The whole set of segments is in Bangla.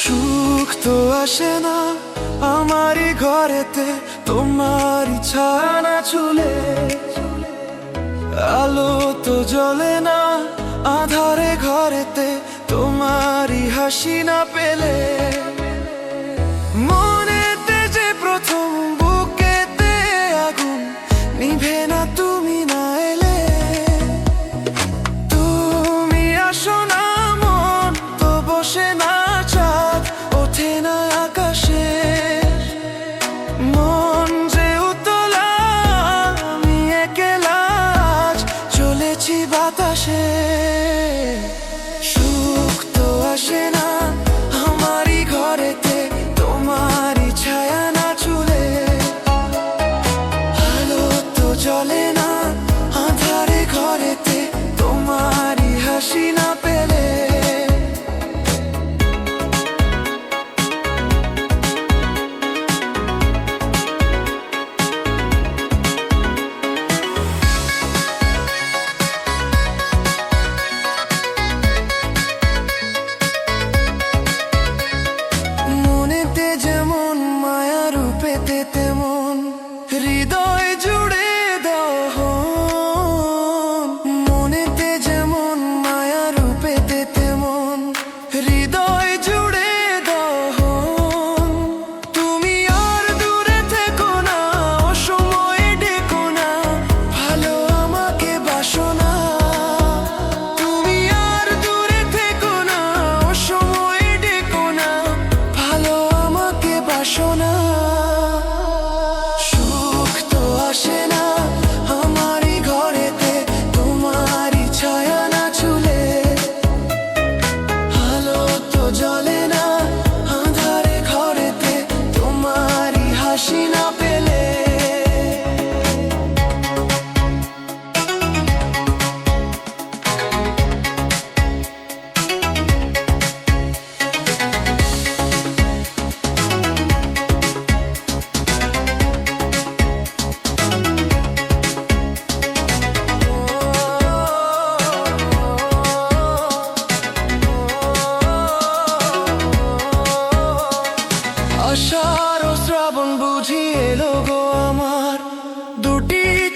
সুখ তো আসে না আমারই ঘরেতে তোমারই ছানা চুলে আলো তো হাসি না পেলে, মনেতে যে প্রথম বুকেতে আগুন নিভে না তুমি না এলে। তুমি আসো না মন তো বসে না চাঁদ, ওঠে না আকাশে। মন যে উতলা, আমি একেলা চলেছি বাতাসে।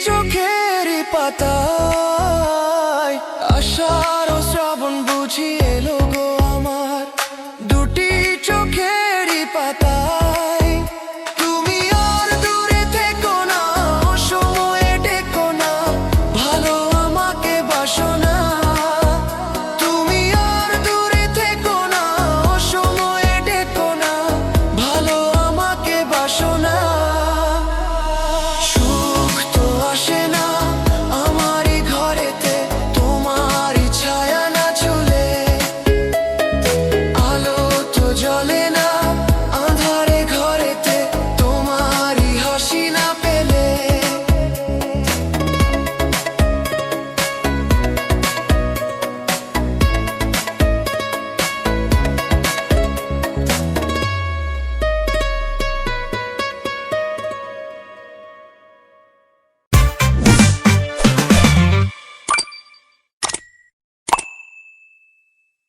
চোখের পাতা আশার